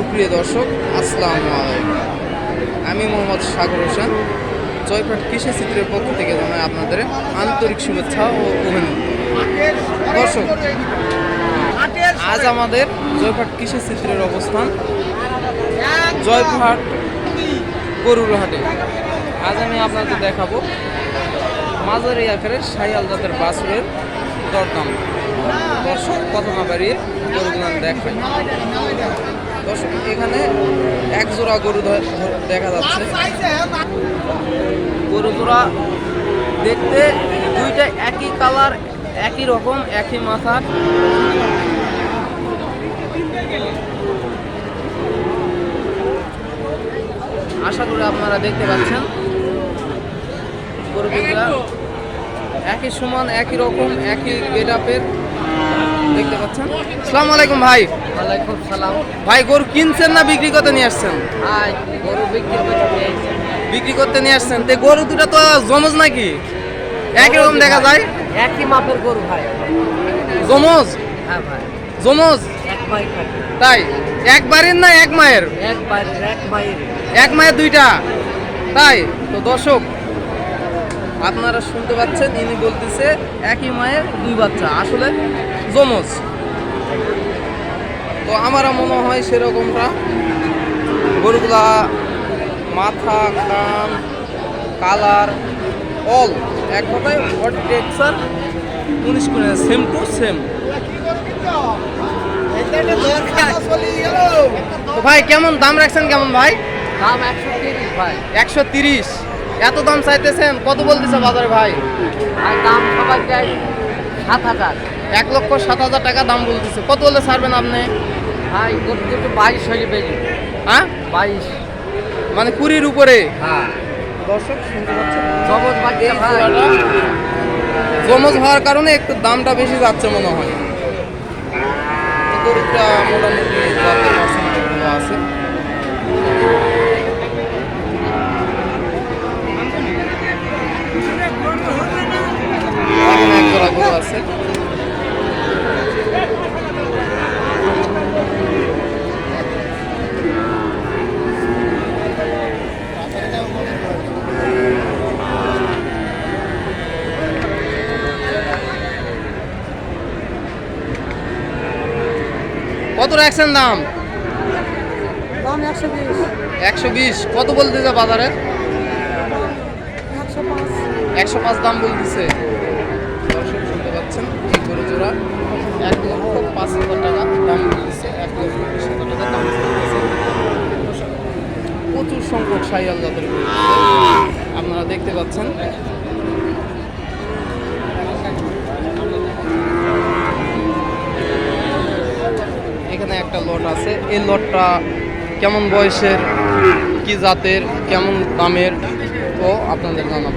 সুপ্রিয় দর্শক, আসসালামু আলাইকুম। আমি মোহাম্মদ সাগর হোসেন। জয়পাট কৃষি চিত্রের পক্ষ থেকে জানাই আপনাদের আন্তরিক শুভেচ্ছা ও অভিনন্দন। দর্শক, আজ আমাদের জয়পাট কৃষি চিত্রের অবস্থান জয়পাট গরুর আজ আমি আপনাদের দেখাবো মাঝারি আকারের সাইয়াল জাতের বাছুরের দরদাম। দর্শক কথা না বাড়িয়ে দর্শক এখানে এক জোড়া গরু দেখা যাচ্ছে। গরু জোড়া দেখতে দুইটা একই কালার, একই রকম, একই মাথার আশা করি আপনারা দেখতে পাচ্ছেন। গরু একই সমান, একই রকম, একই গেট আপের দেখতে পাচ্ছেন? আসসালামু আলাইকুম ভাই। ওয়ালাইকুম সালাম। ভাই গরু কিনছেন না বিক্রি করতে নিয়ে আসছেন? গরু বিক্রি করে নিয়ে এসেছি। বিক্রি করতে নিয়ে আসছেন। তে গরু দুটো তো জমজ নাকি? দেখা যায়? একই মাপের গরু ভাই। জমজ? হ্যাঁ ভাই। জমজ? এক ভাই তাই? এক বাড়ির না এক মায়ের? এক এক ভাইয়ের এক মায়ের দুইটা? তাই? তো দর্শক আপনারা শুনতে পাচ্ছেন ইনি বলতেছে একই মায়ের দুই বাচ্চা। আসলে জমজ তো আমার মনে হয় সেরকমটা। গরুগুলা মাথা কান কালার অল এক কথায় বডি টেক্সচার উনিশ করে সেম টু সেম ভাই কেমন দাম রাখছেন কেমন ভাই? দাম একশো তিরিশ ভাই। একশো তিরিশ। এত দাম চাইতেছেন? কত বলতেছে বাজারে ভাই? আর দাম সবাই চাই সাত হাজার। এক লক্ষ সাত হাজার টাকা দাম বলতেছে। কত বলতে ছাড়বেন আপনি? ভাই গরু দুটো বাইশ হয়ে বেজি। হ্যাঁ? বাইশ। মানে কুড়ির উপরে? হ্যাঁ। দর্শক শুনতে জমজ হওয়ার কারণে একটু দামটা বেশি যাচ্ছে মনে হয়। গরুটা মোটামুটি আছে এখানে এক জোড়া গরু আছে কত রাখছেন দাম? দাম একশো বিশ। কত বলতেছে বাজারে? একশো পাঁচ। একশো পাঁচ দাম বলতেছে। দর্শক শুনতে পাচ্ছেন এই গরু জোড়া? এক লক্ষ পাঁচ হাজার টাকা দাম বলতেছে এক লক্ষ বিশ হাজার টাকা দাম প্রচুর সংখ্যক সাইয়াল জাতের আপনারা দেখতে পাচ্ছেন এখানে একটা লট আছে। এই লটটা কেমন বয়সের, কি জাতের, কেমন দামের ও আপনাদের জানাব।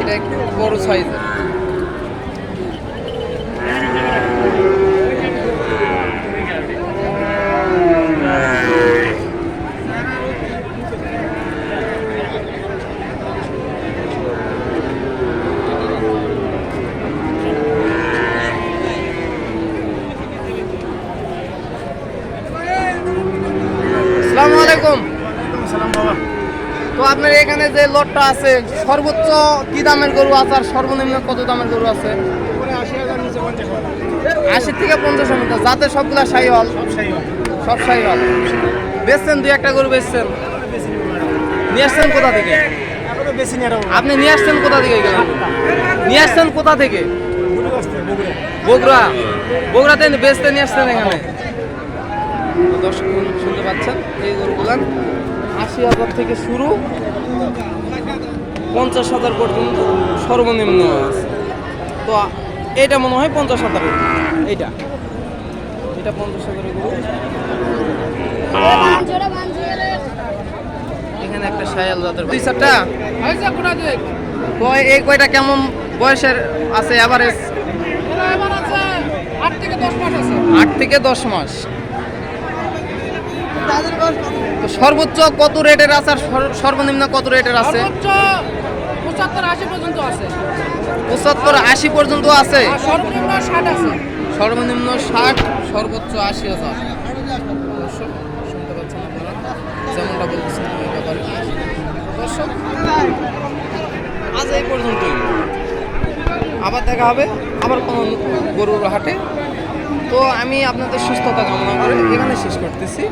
এটা একটু বড় সাইজের আসসালামু আলাইকুম তো আপনার এখানে যে লটটা আছে সর্বোচ্চ কি দামের গরু আছে আর সর্বনিম্ন কত দামের গরু আছে? আশি থেকে পঞ্চাশ মতো। যাতে সবগুলা সাই হল সব সাই হল বেচছেন দুই একটা গরু বেচছেন? নিয়ে আসছেন কোথা থেকে? আপনি নিয়ে আসছেন কোথা থেকে নিয়ে আসছেন কোথা থেকে? বগুড়া। বগুড়াতে বেচতে নিয়ে আসছেন এখানে। দর্শক শুনতে পাচ্ছেন এই গরুগুলান আশি হাজার থেকে শুরু পঞ্চাশ হাজার পর্যন্ত সর্বনিম্ন আছে। তো এটা মনে হয় পঞ্চাশ হাজারের এইটা। এটা পঞ্চাশ হাজারের গরু এখানে একটা সায়াল জাতের দুই? চারটা এই কয়টা কেমন বয়সের আছে অ্যাভারেজ আট থেকে দশ মাস। তো সর্বোচ্চ কত রেটের আছে আর সর- সর্বনিম্ন কত রেটের আছে? পঁচাত্তর আশি পর্যন্ত আছে। পঁচাত্তর আশি পর্যন্ত আছে? সর্বনিম্ন ষাট আছে। সর্বনিম্ন ষাট সর্বোচ্চ আশি হাজার দর্শক শুনতে পাচ্ছেন আপনারা? যেমনটা বলতেছেন ব্যাপারে। দর্শক আজ এই পর্যন্তই। আবার দেখা হবে আবার কোনো গরুর হাটে। তো আমি আপনাদের সুস্থতা কামনা করে এখানে শেষ করতেছি।